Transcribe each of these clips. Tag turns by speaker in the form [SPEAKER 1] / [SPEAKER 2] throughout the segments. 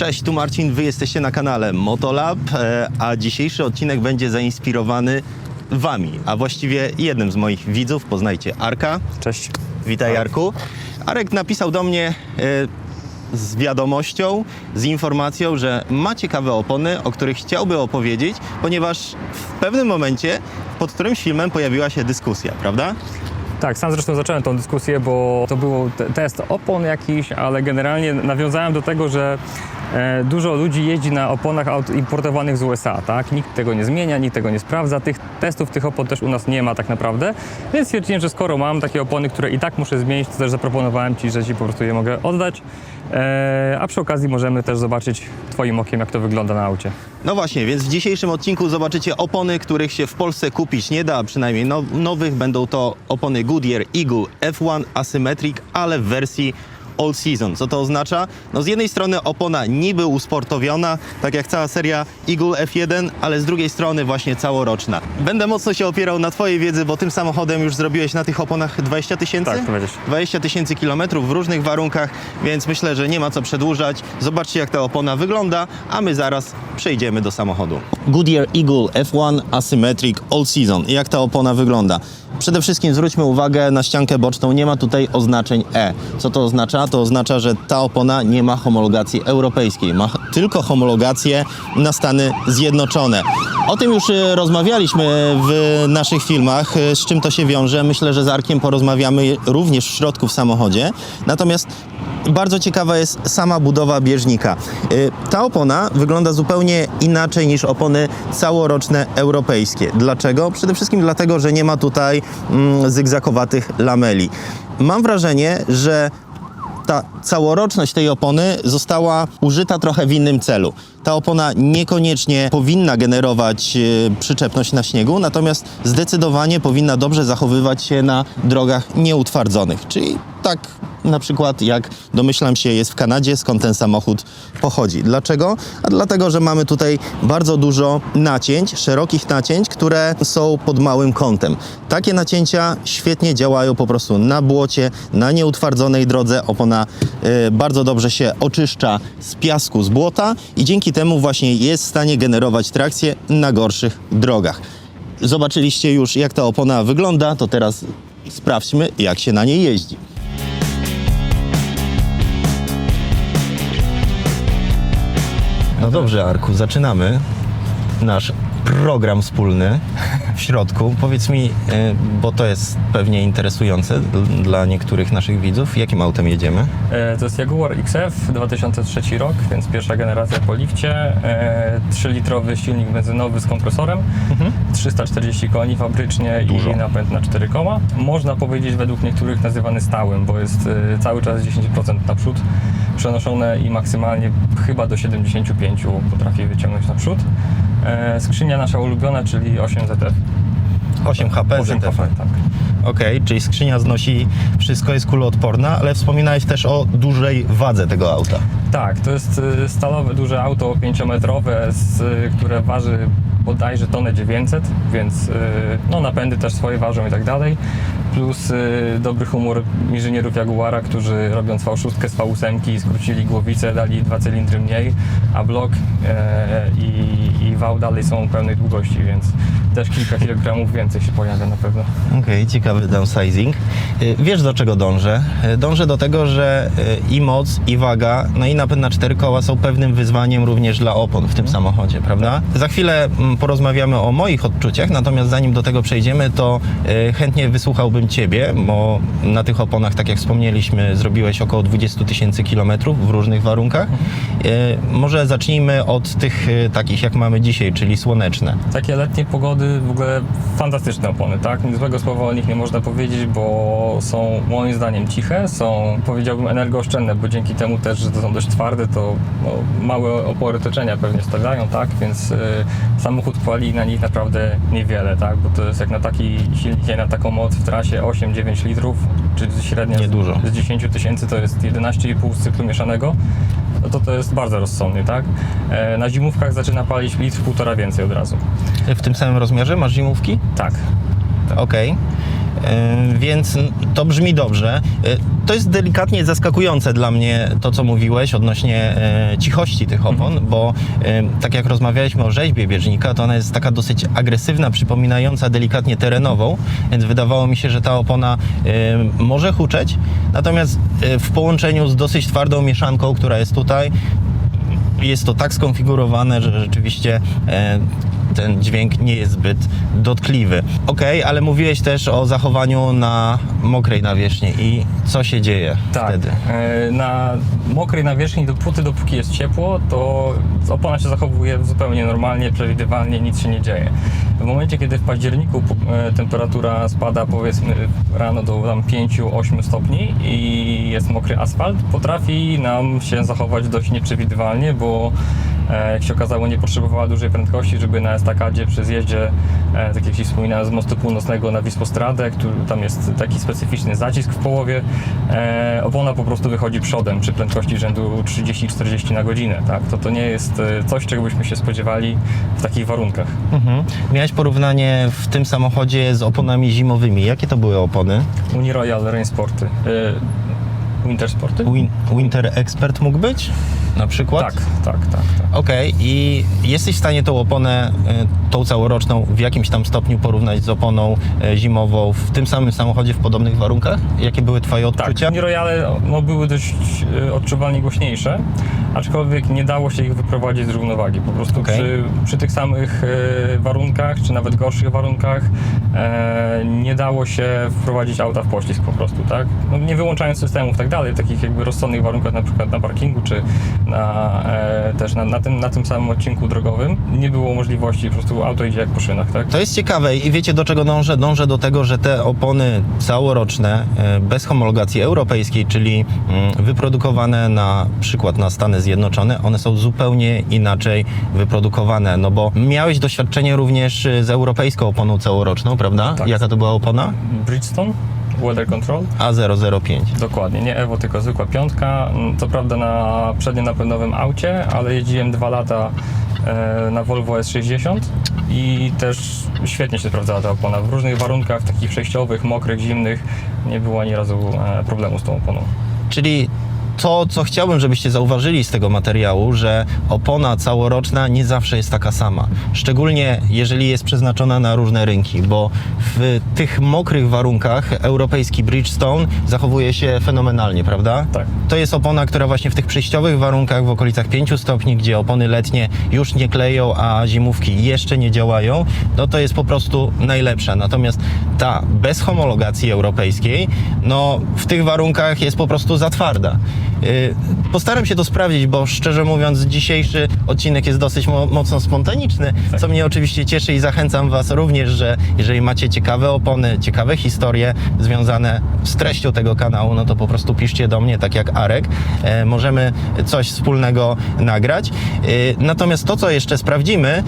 [SPEAKER 1] Cześć, tu Marcin, wy jesteście na kanale Motolab, e, a dzisiejszy odcinek będzie zainspirowany wami, a właściwie jednym z moich widzów, poznajcie Arka.
[SPEAKER 2] Cześć.
[SPEAKER 1] Witaj Arku. Arek napisał do mnie e, z wiadomością, z informacją, że ma ciekawe opony, o których chciałby opowiedzieć, ponieważ w pewnym momencie pod którymś filmem pojawiła się dyskusja, prawda?
[SPEAKER 2] Tak, sam zresztą zacząłem tą dyskusję, bo to był te- test opon jakiś, ale generalnie nawiązałem do tego, że dużo ludzi jeździ na oponach aut importowanych z USA, tak? Nikt tego nie zmienia, nikt tego nie sprawdza. Tych testów tych opon też u nas nie ma tak naprawdę, więc stwierdziłem, że skoro mam takie opony, które i tak muszę zmienić, to też zaproponowałem Ci, że Ci po prostu je mogę oddać, e, a przy okazji możemy też zobaczyć Twoim okiem, jak to wygląda na aucie.
[SPEAKER 1] No właśnie, więc w dzisiejszym odcinku zobaczycie opony, których się w Polsce kupić nie da, przynajmniej now, nowych. Będą to opony Goodyear Eagle F1 Asymmetric, ale w wersji All Season. Co to oznacza? No z jednej strony opona niby usportowiona, tak jak cała seria Eagle F1, ale z drugiej strony właśnie całoroczna. Będę mocno się opierał na Twojej wiedzy, bo tym samochodem już zrobiłeś na tych oponach 20 tysięcy?
[SPEAKER 2] Tak, 20.
[SPEAKER 1] 20 tysięcy kilometrów w różnych warunkach, więc myślę, że nie ma co przedłużać. Zobaczcie, jak ta opona wygląda, a my zaraz przejdziemy do samochodu. Goodyear Eagle F1 Asymmetric All Season. Jak ta opona wygląda? Przede wszystkim zwróćmy uwagę na ściankę boczną. Nie ma tutaj oznaczeń E. Co to oznacza? To oznacza, że ta opona nie ma homologacji europejskiej. Ma tylko homologację na Stany Zjednoczone. O tym już e, rozmawialiśmy w naszych filmach, e, z czym to się wiąże. Myślę, że z Arkiem porozmawiamy również w środku w samochodzie. Natomiast bardzo ciekawa jest sama budowa bieżnika. Y, Ta opona wygląda zupełnie inaczej niż opony całoroczne europejskie. Dlaczego? Przede wszystkim dlatego, że nie ma tutaj mm, zygzakowatych lameli. Mam wrażenie, że ta całoroczność tej opony została użyta trochę w innym celu. Ta opona niekoniecznie powinna generować e, przyczepność na śniegu, natomiast zdecydowanie powinna dobrze zachowywać się na drogach nieutwardzonych. Czyli tak na przykład jak domyślam się jest w Kanadzie, skąd ten samochód pochodzi. Dlaczego? A dlatego, że mamy tutaj bardzo dużo nacięć, szerokich nacięć, które są pod małym kątem. Takie nacięcia świetnie działają po prostu na błocie, na nieutwardzonej drodze. Opona y, bardzo dobrze się oczyszcza z piasku, z błota i dzięki temu właśnie jest w stanie generować trakcję na gorszych drogach. Zobaczyliście już jak ta opona wygląda, to teraz sprawdźmy jak się na niej jeździ. No dobrze, Arku, zaczynamy. Nasz program wspólny w środku. Powiedz mi, e, bo to jest pewnie interesujące dla niektórych naszych widzów, jakim autem jedziemy?
[SPEAKER 2] E, To jest Jaguar XF 2003 rok, więc pierwsza generacja po lifcie. E, 3-litrowy silnik benzynowy z kompresorem, 340 koni fabrycznie
[SPEAKER 1] Mhm. Dużo.
[SPEAKER 2] i napęd na 4 koła. Można powiedzieć według niektórych nazywany stałym, bo jest e, cały czas 10% naprzód przenoszone i maksymalnie chyba do 75 potrafi wyciągnąć naprzód. E, Skrzynia nasza ulubiona, czyli 8ZF.
[SPEAKER 1] 8 HP
[SPEAKER 2] 8
[SPEAKER 1] ZF.
[SPEAKER 2] HP, tak.
[SPEAKER 1] Okej, czyli skrzynia znosi wszystko, jest kuloodporna, ale wspominałeś też o dużej wadze tego auta.
[SPEAKER 2] Tak, to jest y, stalowe duże auto 5-metrowe, z, y, które waży bodajże tonę 900, więc y, no, napędy też swoje ważą i tak dalej. Plus y, dobry humor inżynierów Jaguara, którzy robiąc V6 z V8 skrócili głowicę, dali dwa cylindry mniej, a blok e, i, i wał dalej są pełnej długości, więc też kilka kilogramów więcej się pojawia na pewno.
[SPEAKER 1] Okej, ciekawy downsizing. Y, Wiesz do czego dążę? Y, Dążę do tego, że y, i moc, i waga, no i napęd na cztery koła są pewnym wyzwaniem również dla opon w tym samochodzie, prawda? Za chwilę mm, porozmawiamy o moich odczuciach, natomiast zanim do tego przejdziemy, to y, chętnie wysłuchałbym Ciebie, bo na tych oponach, tak jak wspomnieliśmy, zrobiłeś około 20 tysięcy kilometrów w różnych warunkach. Y, Może zacznijmy od tych y, takich, jak mamy dzisiaj, czyli słoneczne.
[SPEAKER 2] Takie letnie pogody, w ogóle fantastyczne opony, tak? Nic złego słowa o nich nie można powiedzieć, bo są moim zdaniem ciche, są powiedziałbym energooszczędne, bo dzięki temu też, że to są dość twarde, to no, małe opory toczenia pewnie stawiają, tak? Więc y, samochód pali na nich naprawdę niewiele, tak? Bo to jest jak na taki silnik, na taką moc w trasie 8-9 litrów, czyli średnia z-
[SPEAKER 1] Niedużo.
[SPEAKER 2] z 10 tysięcy to jest 11,5 z cyklu mieszanego, no to to jest bardzo rozsądnie, tak? E, na zimówkach zaczyna palić litr półtora więcej od razu.
[SPEAKER 1] W tym samym rozmiarze masz zimówki?
[SPEAKER 2] Tak.
[SPEAKER 1] Okej. E, Więc to brzmi dobrze. E, To jest delikatnie zaskakujące dla mnie to, co mówiłeś odnośnie e, cichości tych opon, bo tak jak rozmawialiśmy o rzeźbie bieżnika, to ona jest taka dosyć agresywna, przypominająca delikatnie terenową, więc wydawało mi się, że ta opona może huczeć, natomiast w połączeniu z dosyć twardą mieszanką, która jest tutaj, jest to tak skonfigurowane, że rzeczywiście ten dźwięk nie jest zbyt dotkliwy. Okej, ale mówiłeś też o zachowaniu na mokrej nawierzchni i co się dzieje
[SPEAKER 2] Tak,
[SPEAKER 1] wtedy?
[SPEAKER 2] e, na mokrej nawierzchni dopóty, dopóki jest ciepło, to opona się zachowuje zupełnie normalnie, przewidywalnie, nic się nie dzieje. W momencie, kiedy w październiku e, temperatura spada powiedzmy rano do tam 5-8 stopni i jest mokry asfalt, potrafi nam się zachować dość nieprzewidywalnie, bo jak się okazało nie potrzebowała dużej prędkości, żeby na estakadzie przy zjeździe, e, tak jak Ci wspominałem, z mostu północnego na Wisłostradę, który tam jest taki specyficzny zacisk w połowie, e, opona po prostu wychodzi przodem przy prędkości rzędu 30-40 na godzinę. Tak? To, to nie jest e, coś, czego byśmy się spodziewali w takich warunkach.
[SPEAKER 1] Mhm. Miałeś porównanie w tym samochodzie z oponami zimowymi. Jakie to były opony?
[SPEAKER 2] Uniroyal Rain Sporty. E, Winter Sporty?
[SPEAKER 1] Win Winter Expert mógł być? Na przykład?
[SPEAKER 2] Tak, tak, tak. tak.
[SPEAKER 1] Okej, i jesteś w stanie tą oponę, y, tą całoroczną, w jakimś tam stopniu porównać z oponą y, zimową w tym samym samochodzie w podobnych warunkach? Jakie były Twoje odczucia?
[SPEAKER 2] Tak, Uniroyale no, były dość e, odczuwalnie głośniejsze, aczkolwiek nie dało się ich wyprowadzić z równowagi. Po prostu
[SPEAKER 1] Okej.
[SPEAKER 2] przy, przy tych samych e, warunkach, czy nawet gorszych warunkach, e, nie dało się wprowadzić auta w poślizg po prostu, tak? No, nie wyłączając systemów tak dalej, takich jakby rozsądnych warunkach, na przykład na parkingu, czy na, e, też na, na, tym, na tym samym odcinku drogowym, nie było możliwości, po prostu auto idzie jak po szynach, tak?
[SPEAKER 1] To jest ciekawe i wiecie do czego dążę? Dążę do tego, że te opony całoroczne, e, bez homologacji europejskiej, czyli mm, wyprodukowane na przykład na Stany Zjednoczone, one są zupełnie inaczej wyprodukowane, no bo miałeś doświadczenie również e, z europejską oponą całoroczną, prawda?
[SPEAKER 2] Tak.
[SPEAKER 1] Jaka to była opona?
[SPEAKER 2] Bridgestone, Weather Control.
[SPEAKER 1] A005.
[SPEAKER 2] Dokładnie, nie Evo, tylko zwykła piątka. Mm, Co prawda na przednio napędowym aucie, ale jeździłem dwa lata e, na Volvo S60 i też świetnie się sprawdzała ta opona. W różnych warunkach, takich przejściowych, mokrych, zimnych, nie było ani razu e, problemu z tą oponą.
[SPEAKER 1] Czyli to, co chciałbym, żebyście zauważyli z tego materiału, że opona całoroczna nie zawsze jest taka sama. Szczególnie jeżeli jest przeznaczona na różne rynki, bo w tych mokrych warunkach europejski Bridgestone zachowuje się fenomenalnie, prawda?
[SPEAKER 2] Tak.
[SPEAKER 1] To jest opona, która właśnie w tych przejściowych warunkach w okolicach 5 stopni, gdzie opony letnie już nie kleją, a zimówki jeszcze nie działają, no to jest po prostu najlepsza. Natomiast ta bez homologacji europejskiej, no w tych warunkach jest po prostu za twarda. Yy, Postaram się to sprawdzić, bo szczerze mówiąc dzisiejszy odcinek jest dosyć mo- mocno spontaniczny, co mnie oczywiście cieszy i zachęcam Was również, że jeżeli macie ciekawe opony, ciekawe historie związane z treścią tego kanału, no to po prostu piszcie do mnie, tak jak Arek. E, możemy coś wspólnego nagrać. E, natomiast to, co jeszcze sprawdzimy, e,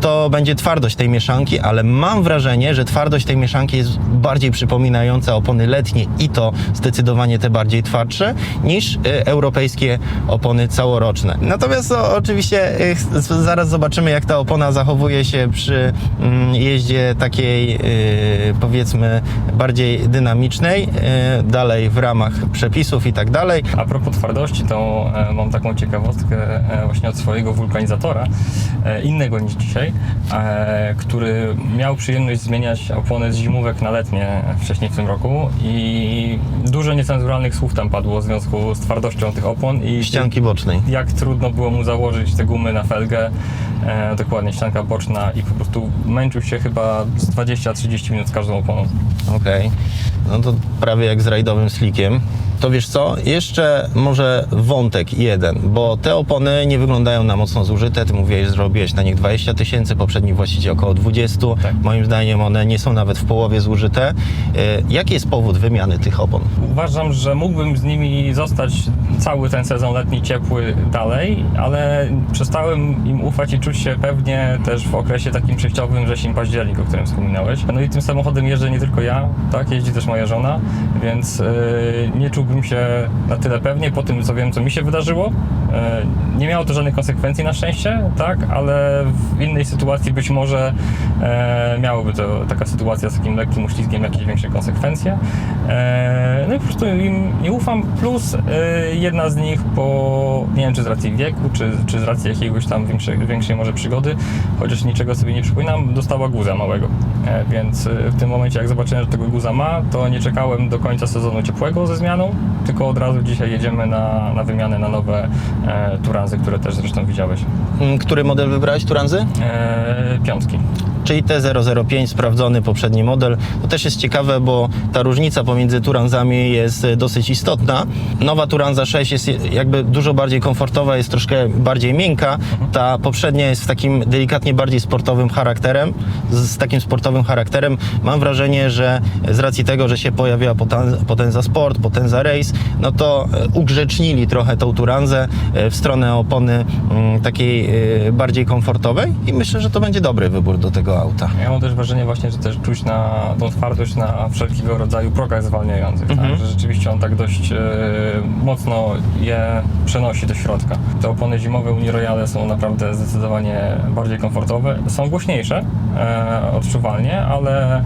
[SPEAKER 1] to będzie twardość tej mieszanki, ale mam wrażenie, że twardość tej mieszanki jest bardziej przypominająca opony letnie i to zdecydowanie te bardziej twardsze niż europejskie opony całoroczne. Natomiast o, oczywiście z- zaraz zobaczymy, jak ta opona zachowuje się przy mm, jeździe takiej e, powiedzmy bardziej dynamicznej, dalej w ramach przepisów i tak dalej.
[SPEAKER 2] A propos twardości, to e, mam taką ciekawostkę e, właśnie od swojego wulkanizatora, e, innego niż dzisiaj, który miał przyjemność zmieniać opony z zimówek na letnie wcześniej w tym roku i dużo niecenzuralnych słów tam padło w związku z twardością tych opon i
[SPEAKER 1] Ścianki bocznej.
[SPEAKER 2] jak trudno było mu założyć te gumy na felgę, e, dokładnie ścianka boczna i po prostu męczył się chyba z 20-30 minut z każdą oponą.
[SPEAKER 1] Okej, no to prawie jak z rajdowym slikiem. To wiesz co, jeszcze może wątek jeden, bo te opony nie wyglądają na mocno zużyte. Ty mówiłeś, że zrobiłeś na nich 20 tysięcy, poprzedni właściciel około 20.
[SPEAKER 2] Tak.
[SPEAKER 1] Moim zdaniem one nie są nawet w połowie zużyte. E, Jaki jest powód wymiany tych opon?
[SPEAKER 2] Uważam, że mógłbym z nimi zostać cały ten sezon letni ciepły dalej, ale przestałem im ufać i czuć się pewnie też w okresie takim przejściowym wrzesień, październik, o którym wspominałeś. No i tym samochodem jeżdżę nie tylko ja, tak, jeździ też moja żona, więc yy, nie czułbym czułbym się na tyle pewnie po tym, co wiem, co mi się wydarzyło. E, Nie miało to żadnych konsekwencji na szczęście, tak, ale w innej sytuacji być może e, miałoby to taka sytuacja z takim lekkim uślizgiem jakieś większe konsekwencje. E, No i po prostu im nie ufam, plus jedna z nich po, nie wiem czy z racji wieku, czy, czy z racji jakiegoś tam większej, większej może przygody, chociaż niczego sobie nie przypominam, dostała guza małego. Więc w tym momencie jak zobaczyłem, że tego guza ma, to nie czekałem do końca sezonu ciepłego ze zmianą, tylko od razu dzisiaj jedziemy na, na wymianę na nowe e, Turanzy, które też zresztą widziałeś.
[SPEAKER 1] Mm, Który model wybrałeś, Turanzy?
[SPEAKER 2] E, piątki.
[SPEAKER 1] Czyli T005, sprawdzony poprzedni model. To też jest ciekawe, bo ta różnica pomiędzy Turanzami jest dosyć istotna. Nowa Turanza 6 jest jakby dużo bardziej komfortowa, jest troszkę bardziej miękka. Ta poprzednia jest takim delikatnie bardziej sportowym charakterem, z, takim sportowym charakterem. Mam wrażenie, że z racji tego, że się pojawiła poten- Potenza Sport, Potenza Race, no to e, ugrzecznili trochę tą Turanzę e, w stronę opony mm, takiej e, bardziej komfortowej i myślę, że to będzie dobry wybór do tego auta.
[SPEAKER 2] Ja mam też wrażenie właśnie, że też czuć na tą twardość na wszelkiego rodzaju progach zwalniających, tak? że rzeczywiście on tak dość e, mocno je przenosi do środka. Te opony zimowe Uni Royale są naprawdę zdecydowanie bardziej komfortowe, są głośniejsze e, odczuwalnie, ale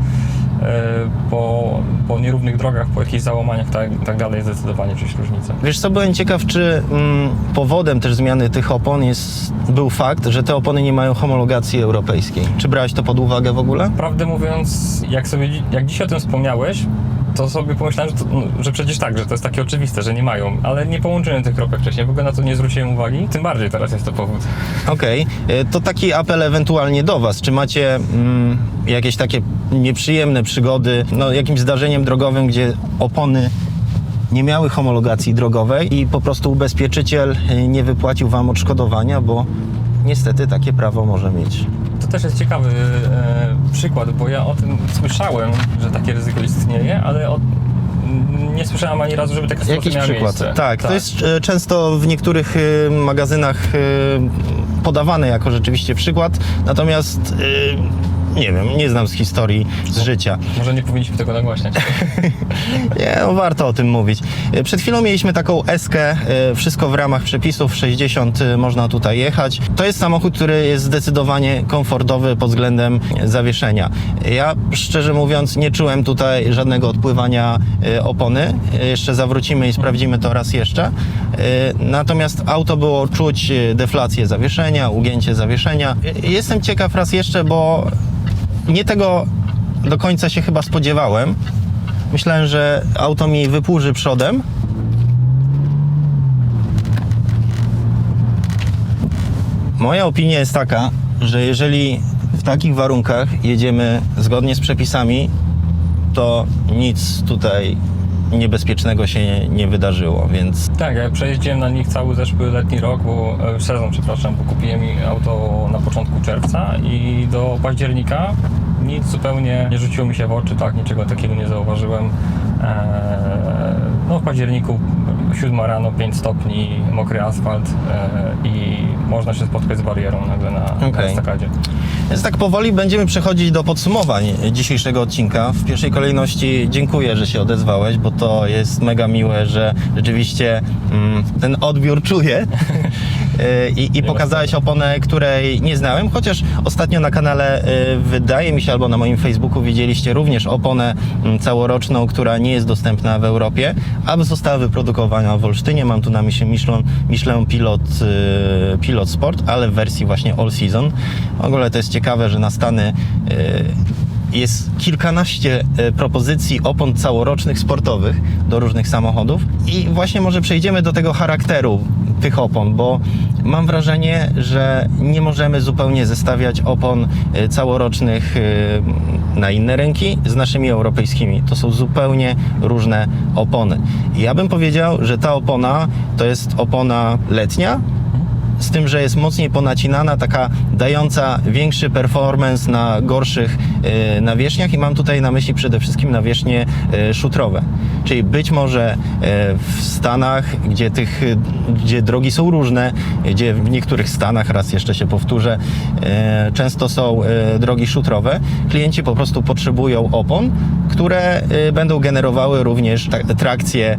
[SPEAKER 2] po, po nierównych drogach, po jakichś załamaniach tak, tak dalej zdecydowanie czuć różnicę.
[SPEAKER 1] Wiesz co, byłem ciekaw, czy mm, powodem też zmiany tych opon jest, był fakt, że te opony nie mają homologacji europejskiej. Czy brałeś to pod uwagę w ogóle?
[SPEAKER 2] Prawdę mówiąc, jak sobie jak dzisiaj o tym wspomniałeś, to sobie pomyślałem, że, to, no, że przecież tak, że to jest takie oczywiste, że nie mają, ale nie połączyłem tych kropek wcześniej, w ogóle na to nie zwróciłem uwagi, tym bardziej teraz jest to powód.
[SPEAKER 1] Okej, e, to taki apel ewentualnie do Was. Czy macie mm, jakieś takie nieprzyjemne przygody, no jakimś zdarzeniem drogowym, gdzie opony nie miały homologacji drogowej i po prostu ubezpieczyciel e, nie wypłacił Wam odszkodowania, bo niestety takie prawo może mieć.
[SPEAKER 2] To też jest ciekawy e, przykład, bo ja o tym słyszałem, że takie ryzyko istnieje, ale o, nie słyszałem ani razu, żeby taka sytuacja
[SPEAKER 1] Jakiś
[SPEAKER 2] miała
[SPEAKER 1] przykład.
[SPEAKER 2] miejsce.
[SPEAKER 1] Tak, to jest e, często w niektórych e, magazynach e, podawane jako rzeczywiście przykład, natomiast e, nie wiem, nie znam z historii, z życia.
[SPEAKER 2] Może nie powinniśmy tego nagłaśniać.
[SPEAKER 1] Nie, no, warto o tym mówić. E, Przed chwilą mieliśmy taką eskę, e, wszystko w ramach przepisów, 60 e, można tutaj jechać. To jest samochód, który jest zdecydowanie komfortowy pod względem zawieszenia. Ja szczerze mówiąc nie czułem tutaj żadnego odpływania opony. Jeszcze zawrócimy i sprawdzimy to raz jeszcze. Natomiast auto było czuć deflację zawieszenia, ugięcie zawieszenia. Jestem ciekaw raz jeszcze, bo nie tego do końca się chyba spodziewałem. Myślałem, że auto mi wypłuży przodem. Moja opinia jest taka, że jeżeli w takich warunkach jedziemy zgodnie z przepisami, to nic tutaj niebezpiecznego się nie wydarzyło, więc
[SPEAKER 2] Tak, ja przejeździłem na nich cały zeszły letni rok, bo e, sezon, przepraszam, bo kupiłem auto na początku czerwca i do października nic zupełnie nie rzuciło mi się w oczy, tak, niczego takiego nie zauważyłem. Eee, no w październiku 7 rano, 5 stopni, mokry asfalt eee, i można się spotkać z barierą nagle na,
[SPEAKER 1] Okej.
[SPEAKER 2] estakadzie.
[SPEAKER 1] Więc tak powoli będziemy przechodzić do podsumowań dzisiejszego odcinka. W pierwszej kolejności dziękuję, że się odezwałeś, bo to jest mega miłe, że rzeczywiście mm, ten odbiór czuję i, i pokazałeś oponę, której nie znałem, chociaż ostatnio na kanale yy, wydaje mi się, albo na moim Facebooku widzieliście również oponę mm, całoroczną, która nie jest dostępna w Europie, aby została wyprodukowana w Olsztynie. Mam tu na myśli Michelin, Michelin Pilot, yy, Pilot Sport, ale w wersji właśnie All Season. W ogóle to jest ciekawe, że na Stany yy, jest kilkanaście propozycji opon całorocznych sportowych do różnych samochodów i właśnie może przejdziemy do tego charakteru tych opon, bo mam wrażenie, że nie możemy zupełnie zestawiać opon e, całorocznych e, na inne rynki z naszymi europejskimi. To są zupełnie różne opony. Ja bym powiedział, że ta opona to jest opona letnia, z tym, że jest mocniej ponacinana, taka dająca większy performance na gorszych e, nawierzchniach i mam tutaj na myśli przede wszystkim nawierzchnie e, szutrowe. Czyli być może e, w Stanach, gdzie, tych, gdzie drogi są różne, gdzie w niektórych Stanach, raz jeszcze się powtórzę, często są drogi szutrowe, klienci po prostu potrzebują opon, które będą generowały również trakcję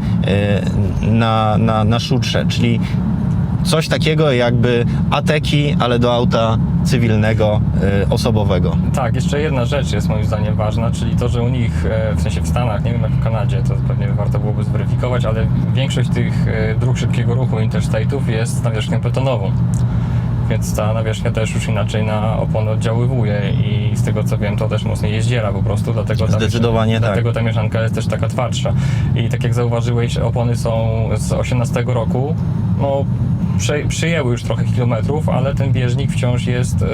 [SPEAKER 1] na, na, na szutrze, czyli coś takiego jakby ateki, ale do auta cywilnego, e, osobowego.
[SPEAKER 2] Tak, jeszcze jedna rzecz jest moim zdaniem ważna, czyli to, że u nich, e, w sensie w Stanach, nie wiem jak w Kanadzie, to pewnie warto byłoby zweryfikować, ale większość tych e, dróg szybkiego ruchu interstate'ów jest nawierzchnią betonową. Więc ta nawierzchnia też już inaczej na opony oddziaływuje i z tego co wiem, to też mocniej jeździera po prostu, dlatego ta,
[SPEAKER 1] Zdecydowanie tak.
[SPEAKER 2] dlatego ta mieszanka jest też taka twardsza. I tak jak zauważyłeś, opony są z 18 roku, no prze, przyjęły już trochę kilometrów, ale ten bieżnik wciąż jest yy,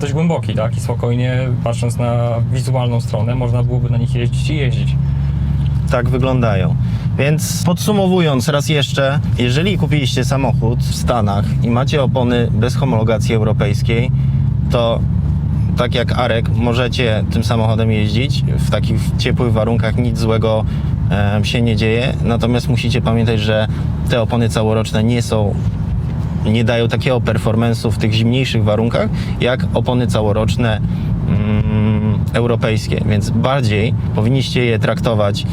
[SPEAKER 2] dość głęboki, tak? I spokojnie, patrząc na wizualną stronę, można byłoby na nich jeździć i jeździć.
[SPEAKER 1] tak wyglądają. Więc podsumowując raz jeszcze, jeżeli kupiliście samochód w Stanach i macie opony bez homologacji europejskiej, to tak jak Arek, możecie tym samochodem jeździć. W takich ciepłych warunkach nic złego e, się nie dzieje. Natomiast musicie pamiętać, że te opony całoroczne nie są nie dają takiego performance'u w tych zimniejszych warunkach, jak opony całoroczne mm, europejskie, więc bardziej powinniście je traktować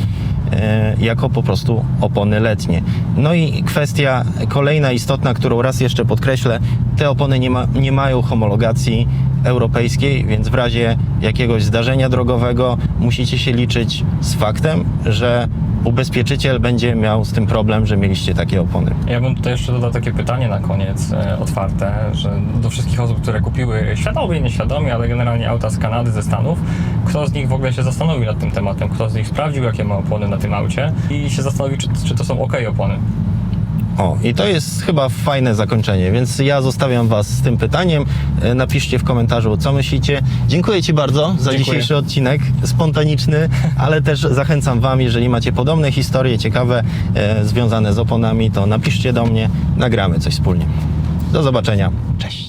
[SPEAKER 1] e, jako po prostu opony letnie. No i kwestia kolejna istotna, którą raz jeszcze podkreślę, te opony nie, ma, nie mają homologacji europejskiej, więc w razie jakiegoś zdarzenia drogowego musicie się liczyć z faktem, że ubezpieczyciel będzie miał z tym problem, że mieliście takie opony.
[SPEAKER 2] Ja bym tutaj jeszcze dodał takie pytanie na koniec, e, otwarte, że do wszystkich osób, które kupiły świadomie, nieświadomie, ale generalnie auta z Kanady, ze Stanów, kto z nich w ogóle się zastanowił nad tym tematem, kto z nich sprawdził, jakie ma opony na tym aucie i się zastanowił, czy, czy to są ok opony.
[SPEAKER 1] O, i to jest chyba fajne zakończenie, więc ja zostawiam Was z tym pytaniem. E, Napiszcie w komentarzu, co myślicie. Dziękuję Ci bardzo za
[SPEAKER 2] Dziękuję.
[SPEAKER 1] dzisiejszy odcinek, spontaniczny, ale też zachęcam Wam, jeżeli macie podobne historie ciekawe e, związane z oponami, to napiszcie do mnie, nagramy coś wspólnie. Do zobaczenia. Cześć.